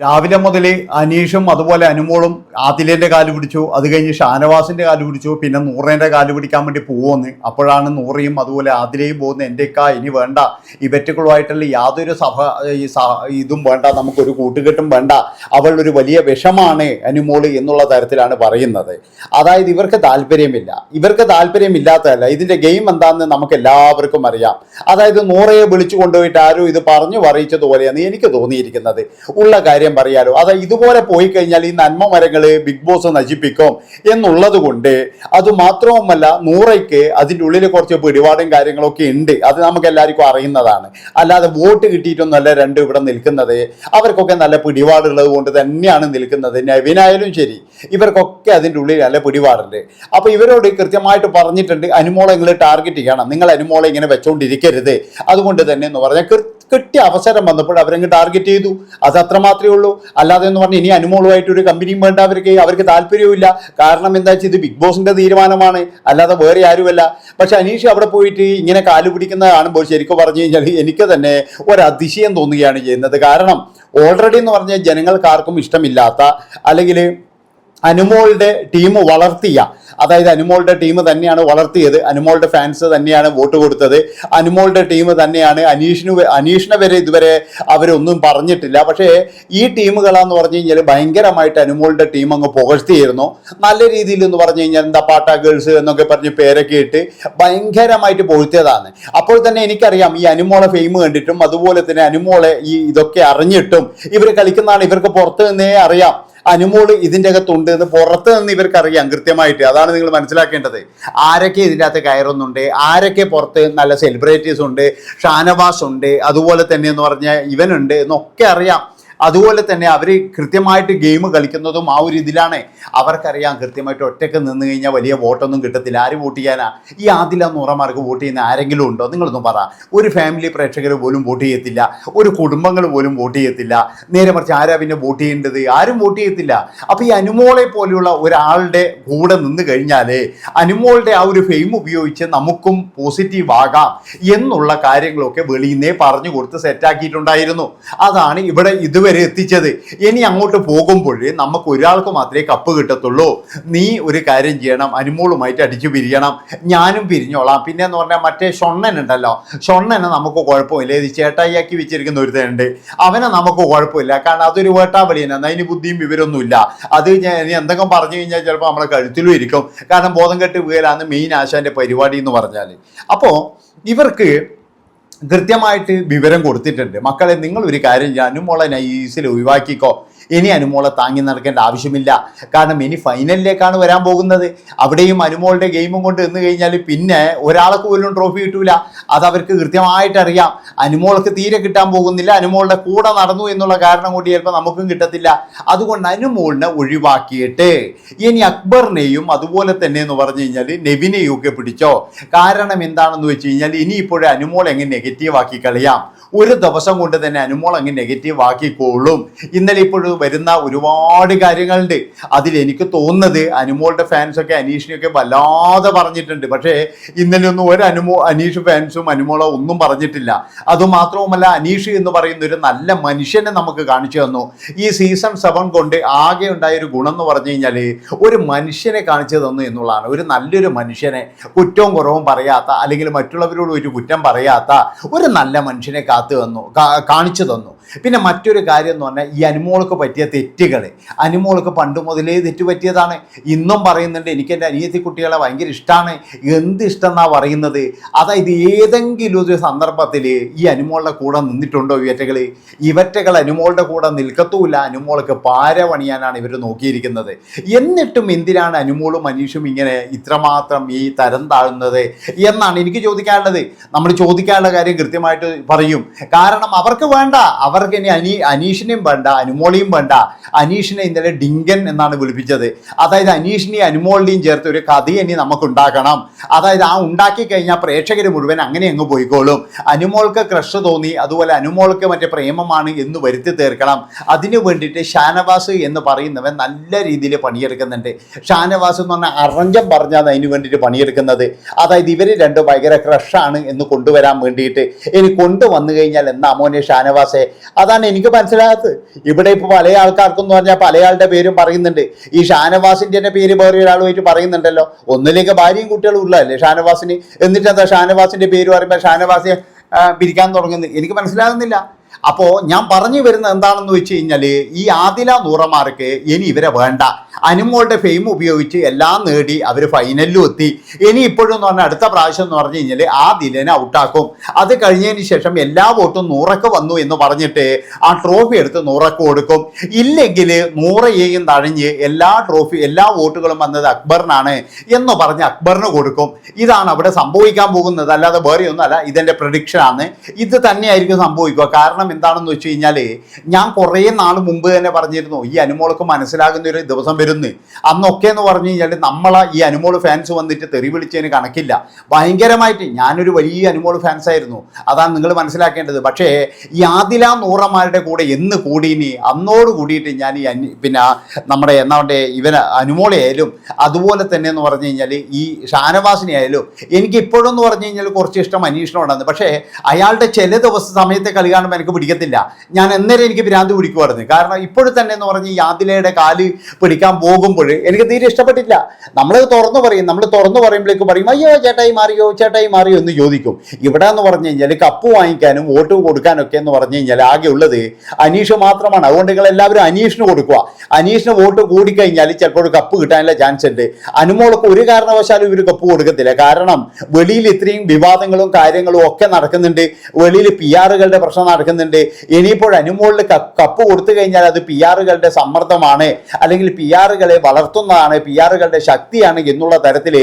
രാവിലെ മുതൽ അനീഷും അതുപോലെ അനുമോളും ആതിലേന്റെ കാൽ പിടിച്ചു. അത് കഴിഞ്ഞ് ഷാനവാസിന്റെ കാൽ പിടിച്ചു. പിന്നെ നൂറേന്റെ കാൽ പിടിക്കാൻ വേണ്ടി പോവുമെന്ന് അപ്പോഴാണ് നൂറയും അതുപോലെ ആദിലയും പോകുന്നത്. ഇക്ക ഇനി വേണ്ട. ഇവറ്റുകളുമായിട്ടുള്ള യാതൊരു സഭ ഈ ഇതും വേണ്ട. നമുക്കൊരു കൂട്ടുകെട്ടും വേണ്ട. അവൾ ഒരു വലിയ വിഷമാണ് അനുമോൾ എന്നുള്ള തരത്തിലാണ് പറയുന്നത്. അതായത് ഇവർക്ക് താല്പര്യമില്ല. ഇവർക്ക് താല്പര്യമില്ലാത്തതല്ല. ഇതിന്റെ ഗെയിം എന്താണെന്ന് നമുക്ക് എല്ലാവർക്കും അറിയാം. അതായത് നൂറയെ വിളിച്ചു കൊണ്ടുപോയിട്ട് ആരും ഇത് പറഞ്ഞു പറയിച്ചതുപോലെയാണ് എനിക്ക് തോന്നിയിരിക്കുന്നത്. ഉള്ള കാര്യം പറയാലോ. അത് ഇതുപോലെ പോയി കഴിഞ്ഞാൽ ഈ നന്മ മരങ്ങൾ ബിഗ് ബോസ് നശിപ്പിക്കും എന്നുള്ളത് കൊണ്ട് അത് മാത്രവുമല്ല നൂറയ്ക്ക് അതിന്റെ ഉള്ളിൽ കുറച്ച് പിടിപാടും കാര്യങ്ങളൊക്കെ ഉണ്ട്. അത് നമുക്ക് എല്ലാവർക്കും അറിയുന്നതാണ്. അല്ലാതെ വോട്ട് കിട്ടിയിട്ടൊന്നല്ല രണ്ടും ഇവിടെ നിൽക്കുന്നത്. അവർക്കൊക്കെ നല്ല പിടിപാടുള്ളത് കൊണ്ട് തന്നെയാണ് നിൽക്കുന്നത്. നവിനായാലും ശരി ഇവർക്കൊക്കെ അതിന്റെ ഉള്ളിൽ നല്ല പിടിപാടുണ്ട്. അപ്പോൾ ഇവരോട് കൃത്യമായിട്ട് പറഞ്ഞിട്ടുണ്ട് അനുമോളെ നിങ്ങൾ ടാർഗറ്റ് ചെയ്യണം. നിങ്ങൾ അനുമോളെ ഇങ്ങനെ വെച്ചുകൊണ്ടിരിക്കരുത് അതുകൊണ്ട് തന്നെ എന്ന് പറഞ്ഞാൽ കിട്ടിയ അവസരം വന്നപ്പോൾ അവരങ്ങ് ടാർഗറ്റ് ചെയ്തു. അത് അത്ര മാത്രമേ ഉള്ളൂ. അല്ലാതെ എന്ന് പറഞ്ഞ് ഇനി അനുമോളുമായിട്ട് ഒരു കമ്പനിയും വേണ്ട. അവർക്ക് അവർക്ക് താല്പര്യവുമില്ല. കാരണം എന്താ വെച്ചാൽ ഇത് ബിഗ് ബോസിന്റെ തീരുമാനമാണ്. അല്ലാതെ വേറെ ആരുമല്ല. പക്ഷെ അനീഷ് അവിടെ പോയിട്ട് ഇങ്ങനെ കാൽ പിടിക്കുന്ന കാണുമ്പോൾ ശരിക്കും പറഞ്ഞു കഴിഞ്ഞാൽ എനിക്ക് തന്നെ ഒരു അതിശയം തോന്നുകയാണ് ചെയ്യുന്നത്. കാരണം ഓൾറെഡി എന്ന് പറഞ്ഞാൽ ജനങ്ങൾക്ക് ആർക്കും ഇഷ്ടമില്ലാത്ത അല്ലെങ്കിൽ അനുമോളുടെ ടീം വളർത്തിയ അതായത് അനുമോളുടെ ടീം തന്നെയാണ് വളർത്തിയത് അനുമോളുടെ ഫാൻസ് തന്നെയാണ് വോട്ട് കൊടുത്തത്. അനുമോളുടെ ടീം തന്നെയാണ് അനീഷിന് അനീഷിനെ വരെ ഇതുവരെ അവരൊന്നും പറഞ്ഞിട്ടില്ല. പക്ഷേ ഈ ടീമുകളാന്ന് പറഞ്ഞു കഴിഞ്ഞാൽ ഭയങ്കരമായിട്ട് അനുമോളുടെ ടീം അങ്ങ് പുകഴ്ത്തിയിരുന്നു. നല്ല രീതിയിൽ എന്ന് പറഞ്ഞു കഴിഞ്ഞാൽ എന്താ പാട്ട ഗേൾസ് എന്നൊക്കെ പറഞ്ഞ് പേരൊക്കെ ഇട്ട് ഭയങ്കരമായിട്ട് പൊഴുത്തിയതാണ്. അപ്പോൾ തന്നെ എനിക്കറിയാം ഈ അനുമോളെ ഫെയിം കണ്ടിട്ടും അതുപോലെ തന്നെ അനുമോളെ ഈ ഇതൊക്കെ അറിഞ്ഞിട്ടും ഇവർ കളിക്കുന്നതാണ് ഇവർക്ക് പുറത്ത് നിന്നേ അറിയാം. അനുമോൾ ഇതിന്റെ അകത്തുണ്ട് എന്ന് പുറത്ത് നിന്ന് ഇവർക്ക് അറിയാം കൃത്യമായിട്ട്. അതാണ് നിങ്ങൾ മനസ്സിലാക്കേണ്ടത്. ആരൊക്കെ ഇതിന്റെ അകത്ത് കയറുന്നുണ്ട്? ആരൊക്കെ പുറത്ത് നല്ല സെലിബ്രിറ്റീസ് ഉണ്ട്? ഷാനവാസ് ഉണ്ട്. അതുപോലെ തന്നെ എന്ന് പറഞ്ഞാൽ ഇവനുണ്ട് എന്നൊക്കെ അറിയാം. അതുപോലെ തന്നെ അവർ കൃത്യമായിട്ട് ഗെയിം കളിക്കുന്നതും ആ ഒരു ഇതിലാണ്. അവർക്കറിയാം കൃത്യമായിട്ട് ഒറ്റയ്ക്ക് നിന്ന് കഴിഞ്ഞാൽ വലിയ വോട്ടൊന്നും കിട്ടത്തില്ല. ആര് വോട്ട് ചെയ്യാനാ? ഈ ആദില നൂറമാർക്ക് വോട്ട് ചെയ്യുന്ന ആരെങ്കിലും ഉണ്ടോ? നിങ്ങളൊന്നും പറ. ഒരു ഫാമിലി പ്രേക്ഷകർ പോലും വോട്ട് ചെയ്യത്തില്ല. ഒരു കുടുംബങ്ങൾ പോലും വോട്ട് ചെയ്യത്തില്ല. നേരെ മറിച്ച് ആരാ പിന്നെ വോട്ട് ചെയ്യേണ്ടത്? ആരും വോട്ട് ചെയ്യത്തില്ല. അപ്പോൾ ഈ അനുമോളെ പോലെയുള്ള ഒരാളുടെ കൂടെ നിന്ന് കഴിഞ്ഞാൽ അനുമോളുടെ ആ ഒരു ഫെയിം ഉപയോഗിച്ച് നമുക്കും പോസിറ്റീവ് ആകാം എന്നുള്ള കാര്യങ്ങളൊക്കെ വെളിയിൽ നിന്നേ പറഞ്ഞു കൊടുത്ത് സെറ്റാക്കിയിട്ടുണ്ടായിരുന്നു അതാണ് ഇവിടെ ഇതുവരെ എത്തിച്ചത്. ഇനി അങ്ങോട്ട് പോകുമ്പോൾ നമുക്ക് ഒരാൾക്ക് മാത്രമേ കപ്പ് കിട്ടത്തുള്ളൂ. നീ ഒരു കാര്യം ചെയ്യണം അനുമോളുമായിട്ട് അടിച്ചു പിരിയണം. ഞാനും പിരിഞ്ഞോളാം. പിന്നെ എന്ന് പറഞ്ഞാൽ മറ്റേ ഷൊണ്ണൻ ഉണ്ടല്ലോ. ഷൊണ്ണനെ നമുക്ക് കുഴപ്പമില്ല. ഇത് ചേട്ടായിയാക്കി വെച്ചിരിക്കുന്ന ഒരുത്തനുണ്ട്. അവനെ നമുക്ക് കുഴപ്പമില്ല. കാരണം അതൊരു വേട്ടാവളിയാണ് അതിന് ബുദ്ധിയും വിവരമൊന്നുമില്ല. അത് ഞാൻ എന്തെങ്കിലും പറഞ്ഞു കഴിഞ്ഞാൽ ചിലപ്പോൾ നമ്മളെ കഴുത്തിലും ഇരിക്കും. കാരണം ബോധം കെട്ട് വീഴലാണ് മെയിൻ ആശാന്റെ പരിപാടി എന്ന് പറഞ്ഞാൽ അപ്പോൾ ഇവർക്ക് കൃത്യമായിട്ട് വിവരം കൊടുത്തിട്ടുണ്ട്. മക്കളെ നിങ്ങൾ ഒരു കാര്യം ചെയ്യുക മോളെ നൈസിൽ ഒഴിവാക്കിക്കോ. ഇനി അനുമോളെ താങ്ങി നടക്കേണ്ട ആവശ്യമില്ല. കാരണം ഇനി ഫൈനലിലേക്കാണ് വരാൻ പോകുന്നത്. അവിടെയും അനുമോളുടെ ഗെയിമും കൊണ്ട് എന്ന് കഴിഞ്ഞാൽ പിന്നെ ഒരാൾക്ക് പോലും ട്രോഫി കിട്ടൂല. അത് അവർക്ക് കൃത്യമായിട്ട് അറിയാം. അനുമോൾക്ക് തീരെ കിട്ടാൻ പോകുന്നില്ല. അനുമോളുടെ കൂടെ നടന്നു എന്നുള്ള കാരണം കൊണ്ട് ചിലപ്പോൾ നമുക്കും കിട്ടത്തില്ല. അതുകൊണ്ട് അനുമോളിനെ ഒഴിവാക്കിയിട്ട് ഇനി അക്ബറിനെയും അതുപോലെ തന്നെ എന്ന് പറഞ്ഞു കഴിഞ്ഞാൽ നെവിനെയും ഒക്കെ പിടിച്ചോ. കാരണം എന്താണെന്ന് വെച്ച് കഴിഞ്ഞാൽ ഇനിയിപ്പോഴും അനുമോൾ എങ്ങനെ നെഗറ്റീവ് ആക്കി കളയാം. ഒരു ദിവസം കൊണ്ട് തന്നെ അനുമോൾ അങ്ങ് നെഗറ്റീവ് ആക്കിക്കോളും. ഇന്നലെ ഇപ്പോഴും വരുന്ന ഒരുപാട് കാര്യങ്ങളുണ്ട്. അതിൽ എനിക്ക് തോന്നുന്നത് അനുമോളുടെ ഫാൻസൊക്കെ അനീഷിനെയൊക്കെ വല്ലാതെ പറഞ്ഞിട്ടുണ്ട്. പക്ഷേ ഇന്നലെ ഒന്നും ഒരു അനുമോ അനീഷ് ഫാൻസും അനുമോളോ ഒന്നും പറഞ്ഞിട്ടില്ല. അതുമാത്രവുമല്ല അനീഷ് എന്ന് പറയുന്ന ഒരു നല്ല മനുഷ്യനെ നമുക്ക് കാണിച്ചു തന്നു. ഈ സീസൺ സെവൻ കൊണ്ട് ആകെ ഉണ്ടായ ഒരു ഗുണം എന്ന് പറഞ്ഞു കഴിഞ്ഞാൽ ഒരു മനുഷ്യനെ കാണിച്ചു തന്നു എന്നുള്ളതാണ്. ഒരു നല്ലൊരു മനുഷ്യനെ കുറ്റവും കുറവും പറയാത്ത അല്ലെങ്കിൽ മറ്റുള്ളവരോട് ഒരു കുറ്റം പറയാത്ത ഒരു നല്ല മനുഷ്യനെ കാത്തു തന്നു കാണിച്ചു തന്നു. പിന്നെ മറ്റൊരു കാര്യം എന്ന് പറഞ്ഞാൽ ഈ അനുമോൾക്ക് പറ്റിയ തെറ്റുകൾ അനുമോൾക്ക് പണ്ട് മുതലേ തെറ്റ് പറ്റിയതാണ്. ഇന്നും പറയുന്നുണ്ട് എനിക്ക് എന്റെ അനിയത്തി കുട്ടികളെ ഭയങ്കര ഇഷ്ടമാണ് എന്ത് ഇഷ്ടം എന്നാണ് പറയുന്നത്? അതായത് ഏതെങ്കിലും ഒരു സന്ദർഭത്തിൽ ഈ അനുമോളുടെ കൂടെ നിന്നിട്ടുണ്ടോ ഇവറ്റകൾ ഇവറ്റകൾ അനുമോളുടെ കൂടെ നിൽക്കത്തുമില്ല. അനുമോൾക്ക് പാര പണിയാനാണ് ഇവർ നോക്കിയിരിക്കുന്നത്. എന്നിട്ടും എന്തിനാണ് അനുമോളും മനീഷും ഇങ്ങനെ ഇത്രമാത്രം ഈ തരം താഴുന്നത് എന്നാണ് എനിക്ക് ചോദിക്കാനുള്ളത്. നമ്മൾ ചോദിക്കാനുള്ള കാര്യം കൃത്യമായിട്ട് പറയും. കാരണം അവർക്ക് വേണ്ട. അവർക്ക് ഇനി അനീ അനീഷിനെയും വേണ്ട അനുമോളിയും വേണ്ട. അനീഷിനെ ഇന്നലെ ഡിങ്കൻ എന്നാണ് വിളിപ്പിച്ചത്. അതായത് അനീഷിനെയും അനുമോളിനെയും ചേർത്ത് ഒരു കഥ ഇനി നമുക്ക് ഉണ്ടാക്കണം അതായത് ആ ഉണ്ടാക്കി കഴിഞ്ഞാൽ പ്രേക്ഷകർ മുഴുവൻ അങ്ങനെ അങ്ങ് പോയിക്കോളും. അനുമോൾക്ക് ക്രഷ് തോന്നി അതുപോലെ അനുമോൾക്ക് മറ്റേ പ്രേമമാണ് എന്ന് വരുത്തി തീർക്കണം. അതിനു വേണ്ടിയിട്ട് ഷാനവാസ് എന്ന് പറയുന്നവൻ നല്ല രീതിയിൽ പണിയെടുക്കുന്നുണ്ട്. ഷാനവാസ് എന്ന് പറഞ്ഞാൽ അറഞ്ചം പറഞ്ഞാണ് അതിന് വേണ്ടിയിട്ട് പണിയെടുക്കുന്നത്. അതായത് ഇവർ രണ്ട് ഭയങ്കര ക്രഷാണ് എന്ന് കൊണ്ടുവരാൻ വേണ്ടിയിട്ട്. ഇനി കൊണ്ടുവന്നു കഴിഞ്ഞാൽ എന്താ മോനെ ഷാനവാസെ? അതാണ് എനിക്ക് മനസ്സിലാകാത്തത്. ഇവിടെ ഇപ്പോൾ പല ആൾക്കാർക്കും എന്ന് പറഞ്ഞാൽ പല ആളുടെ പേരും പറയുന്നുണ്ട്. ഈ ഷാനവാസിന്റെ തന്നെ പേര് വേറെ ഒരാളുമായിട്ട് പറയുന്നുണ്ടല്ലോ. ഒന്നിലേക്ക് ഭാര്യയും കുട്ടികളും ഉള്ളതല്ലേ ഷാനവാസിന്? എന്നിട്ട് എന്താ ഷാനവാസിന്റെ പേര് പറയുമ്പോൾ ഷാനവാസിയെ പിരിക്കാൻ തുടങ്ങുന്നത്? എനിക്ക് മനസ്സിലാകുന്നില്ല. അപ്പോൾ ഞാൻ പറഞ്ഞു വരുന്നത് എന്താണെന്ന് വെച്ച് കഴിഞ്ഞാൽ ഈ ആദില നൂറമാർക്ക് ഇനി ഇവരെ വേണ്ട. അനുമോളുടെ ഫെയിം ഉപയോഗിച്ച് എല്ലാം നേടി അവർ ഫൈനലിലും എത്തി. ഇനി ഇപ്പോഴും എന്ന് പറഞ്ഞാൽ അടുത്ത പ്രാവശ്യം എന്ന് പറഞ്ഞു കഴിഞ്ഞാൽ ആ ദിലനെ ഔട്ടാക്കും. അത് കഴിഞ്ഞതിന് ശേഷം എല്ലാ വോട്ടും നൂറക്ക് വന്നു എന്ന് പറഞ്ഞിട്ട് ആ ട്രോഫി എടുത്ത് നൂറക്ക് കൊടുക്കും. ഇല്ലെങ്കിൽ നൂറയെയും തഴഞ്ഞ് എല്ലാ ട്രോഫി എല്ലാ വോട്ടുകളും വന്നത് അക്ബറിനാണ് എന്ന് പറഞ്ഞ് അക്ബറിന് കൊടുക്കും. ഇതാണ് അവിടെ സംഭവിക്കാൻ പോകുന്നത്. അല്ലാതെ വേറെ ഒന്നുമല്ല ഇതെന്റെ പ്രഡിക്ഷൻ ആണ്. ഇത് തന്നെയായിരിക്കും സംഭവിക്കുക. കാരണം എന്താണെന്ന് വെച്ച് കഴിഞ്ഞാൽ ഞാൻ കുറേ നാൾ മുമ്പ് തന്നെ പറഞ്ഞിരുന്നു ഈ അനുമോൾക്ക് മനസ്സിലാകുന്ന ഒരു ദിവസം വരുന്നു. അന്നൊക്കെ എന്ന് പറഞ്ഞു കഴിഞ്ഞാൽ നമ്മളെ ഈ അനുമോൾ ഫാൻസ് വന്നിട്ട് തെറി വിളിച്ചതിന് കണക്കില്ല. ഭയങ്കരമായിട്ട് ഞാനൊരു വലിയ അനുമോൾ ഫാൻസ് ആയിരുന്നു. അതാണ് നിങ്ങൾ മനസ്സിലാക്കേണ്ടത്. പക്ഷേ ഈ ആദില നൂറമാരുടെ കൂടെ എന്ന് കൂടിയിനി അന്നോട് കൂടിയിട്ട് ഞാൻ ഈ പിന്നെ നമ്മുടെ ഇവന് അനുമോളെ ആയാലും അതുപോലെ തന്നെ എന്ന് പറഞ്ഞു കഴിഞ്ഞാൽ ഈ ഷാനവാസിനെ ആയാലും എനിക്ക് ഇപ്പോഴെന്ന് പറഞ്ഞു കഴിഞ്ഞാൽ കുറച്ച് ഇഷ്ടം അന്വേഷണം ഉണ്ടായിരുന്നു പക്ഷേ അയാളുടെ ചില ദിവസ സമയത്തെ കളി കാണുമ്പോൾ എനിക്ക് പിടിക്കത്തില്ല. ഞാൻ അന്നേരം എനിക്ക് ഭ്രാന്ത് പിടിക്കുമായിരുന്നു കാരണം ഇപ്പോഴും തന്നെ എന്ന് പറഞ്ഞ് യാതിലയുടെ കാൽ പിടിക്കാൻ പോകുമ്പോൾ എനിക്ക് തീരെ ഇഷ്ടപ്പെട്ടില്ല. നമ്മൾ തുറന്നു പറയും. നമ്മൾ തുറന്നു പറയുമ്പോഴേക്ക് പറയും അയ്യോ ചേട്ടായി മാറിയോ ചേട്ടായി മാറിയോ എന്ന് ചോദിക്കും. ഇവിടെ എന്ന് പറഞ്ഞു കഴിഞ്ഞാൽ കപ്പ് വാങ്ങിക്കാനും വോട്ട് കൊടുക്കാനൊക്കെ എന്ന് പറഞ്ഞു കഴിഞ്ഞാൽ ആകെ ഉള്ളത് അനീഷ് മാത്രമാണ്. അതുകൊണ്ട് നിങ്ങൾ എല്ലാവരും അനീഷിന് കൊടുക്കുക. അനീഷിന് വോട്ട് കൂടിക്കഴിഞ്ഞാൽ ചിലപ്പോൾ കപ്പ് കിട്ടാനുള്ള ചാൻസ് ഉണ്ട്. അനുമോൾക്ക് ഒരു കാരണവശാലും ഇവർ കപ്പ് കൊടുക്കത്തില്ല. കാരണം വെളിയിൽ ഇത്രയും വിവാദങ്ങളും കാര്യങ്ങളും ഒക്കെ നടക്കുന്നുണ്ട്. വെളിയിൽ പി ആറുകളുടെ പ്രശ്നം നടക്കുന്നുണ്ട്. ഇനിയിപ്പോൾ അനുമോളിൽ കപ്പ് കൊടുത്തു കഴിഞ്ഞാൽ അത് പി ആറുകളുടെ സമ്മർദ്ദമാണ്. അല്ലെങ്കിൽ പി ആറുകളെ വളർത്തുന്നതാണ് പി ആറുകളുടെ ശക്തിയാണ് എന്നുള്ള തരത്തിൽ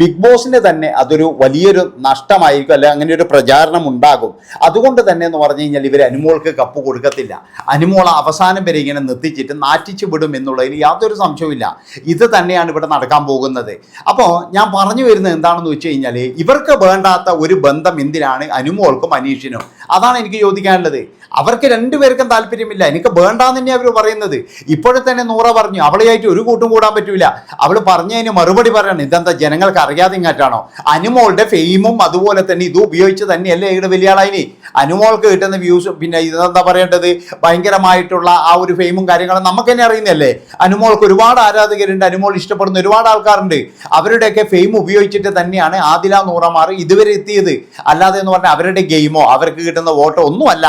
ബിഗ് ബോസിന് തന്നെ അതൊരു വലിയൊരു നഷ്ടമായിരിക്കും. അല്ലെങ്കിൽ അങ്ങനെ ഒരു പ്രചാരണം ഉണ്ടാകും. അതുകൊണ്ട് തന്നെ എന്ന് പറഞ്ഞു കഴിഞ്ഞാൽ ഇവർ അനുമോൾക്ക് കപ്പ് കൊടുക്കത്തില്ല. അനുമോൾ അവസാനം വരെ ഇങ്ങനെ നിർത്തിച്ചിട്ട് നാറ്റിച്ചു വിടും എന്നുള്ളതിൽ യാതൊരു സംശയവുമില്ല ഇത് തന്നെയാണ് ഇവിടെ നടക്കാൻ പോകുന്നത്. അപ്പോൾ ഞാൻ പറഞ്ഞു വരുന്നത് എന്താണെന്ന് വെച്ച് കഴിഞ്ഞാൽ ഇവർക്ക് വേണ്ടാത്ത ഒരു ബന്ധം എന്തിനാണ് അനുമോൾക്കും അനീഷിനും? അതാണ് എനിക്ക് ചോദിക്കാനുള്ളത്. puede അവർക്ക് രണ്ടുപേർക്കും താല്പര്യമില്ല. എനിക്ക് വേണ്ടാന്ന് തന്നെ അവർ പറയുന്നത്. ഇപ്പോഴെ തന്നെ നൂറ പറഞ്ഞു. അവളെയായിട്ട് ഒരു കൂട്ടും കൂടാൻ പറ്റൂല. അവൾ പറഞ്ഞതിന് മറുപടി പറയണം. ഇതെന്താ ജനങ്ങൾക്ക് അറിയാതെ ഇങ്ങാറ്റാണോ? അനുമോളുടെ ഫെയിമും അതുപോലെ തന്നെ ഇത് ഉപയോഗിച്ച് തന്നെയല്ലേ ഇവിടെ വലിയ ആളായിനി അനുമോൾക്ക് കിട്ടുന്ന വ്യൂസ് പിന്നെ ഇതെന്താ പറയേണ്ടത്? ഭയങ്കരമായിട്ടുള്ള ആ ഒരു ഫെയിമും കാര്യങ്ങളും നമുക്ക് തന്നെ അറിയുന്നല്ലേ അനുമോൾക്ക് ഒരുപാട് ആരാധകരുണ്ട്. അനുമോൾ ഇഷ്ടപ്പെടുന്ന ഒരുപാട് ആൾക്കാരുണ്ട്. അവരുടെയൊക്കെ ഫെയിം ഉപയോഗിച്ചിട്ട് തന്നെയാണ് ആദില നൂറമാർ ഇതുവരെ എത്തിയത്. അല്ലാതെ എന്ന് പറഞ്ഞാൽ അവരുടെ ഗെയിമോ അവർക്ക് കിട്ടുന്ന വോട്ടോ ഒന്നുമല്ല.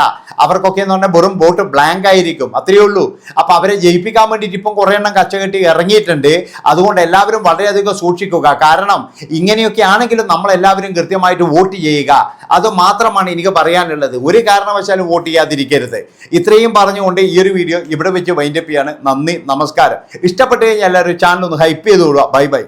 അവർക്കൊക്കെ എന്ന് പറഞ്ഞാൽ വെറും വോട്ട് ബ്ലാങ്ക് ആയിരിക്കും. അത്രയേ ഉള്ളൂ. അപ്പൊ അവരെ ജയിപ്പിക്കാൻ വേണ്ടിയിട്ട് ഇപ്പം കുറേ എണ്ണം കച്ചകെട്ടി ഇറങ്ങിയിട്ടുണ്ട്. അതുകൊണ്ട് എല്ലാവരും വളരെയധികം സൂക്ഷിക്കുക. കാരണം ഇങ്ങനെയൊക്കെ ആണെങ്കിലും നമ്മളെല്ലാവരും കൃത്യമായിട്ട് വോട്ട് ചെയ്യുക. അത് മാത്രമാണ് എനിക്ക് പറയാനുള്ളത്. ഒരു കാരണവശാലും വോട്ട് ചെയ്യാതിരിക്കരുത്. ഇത്രയും പറഞ്ഞുകൊണ്ട് ഈ ഒരു വീഡിയോ ഇവിടെ വെച്ച് വൈൻഡപ്പ് ചെയ്യാണ്. നന്ദി നമസ്കാരം. ഇഷ്ടപ്പെട്ട് കഴിഞ്ഞാൽ എല്ലാവരും ചാനൽ ഒന്ന് ഹൈപ്പ് ചെയ്തോളുക ബൈ ബൈ